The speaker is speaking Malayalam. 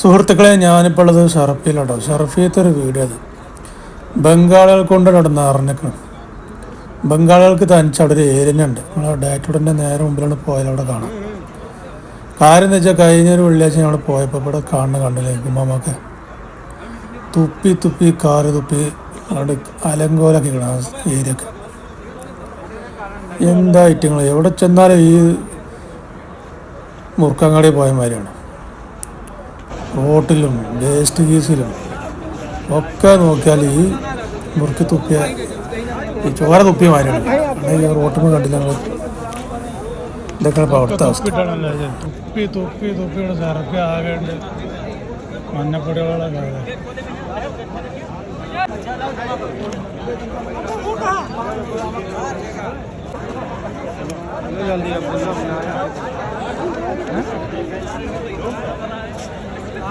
സുഹൃത്തുക്കളെ ഞാനിപ്പോൾ ഉള്ളത് ഷറഫിയിലുണ്ടോ. ഷർഫിയത്തെ ഒരു വീഡിയോ അത് ബംഗാളികൾ കൊണ്ട് നടന്ന അറിഞ്ഞിക്കണം ബംഗാളികൾക്ക് തനിച്ച് അവിടെ ഒരു ഏരിയ ഉണ്ട്. നമ്മളെ ഡാറ്റോടെ നേരെ മുമ്പിലാണ് പോയാൽ അവിടെ കാണാം കാര്യം എന്ന് വെച്ചാൽ കഴിഞ്ഞൊരു വെള്ളിയാഴ്ച ഞങ്ങൾ പോയപ്പോൾ ഇവിടെ കാണുന്ന കണ്ടില്ലേ ഉമ്മമ്മക്ക് തുപ്പി തുപ്പി കാറ് തുപ്പി അവിടെ അലങ്കോലൊക്കെ കാണാം ഏരിയൊക്കെ എന്താ ഐറ്റങ്ങൾ എവിടെ ചെന്നാലും ഈ മുറുക്കങ്ങാടി പോയ മാതിരിയാണ്. റോട്ടിലും വേസ്റ്റ് കേസിലും ഒക്കെ നോക്കിയാൽ ഈ മുറുക്കി തുപ്പിയ ഈ ചോര തുപ്പിയ മാരാണ് ഈ റോട്ടിൽ കണ്ടില്ല നിങ്ങൾ ഇതൊക്കെ ഇപ്പോൾ അവിടുത്തെ അവസ്ഥ. തുപ്പി തുപ്പി തുപ്പിയുടെ ചരക്ക് ആകേണ്ട മഞ്ഞപ്പൊടികളൊക്കെ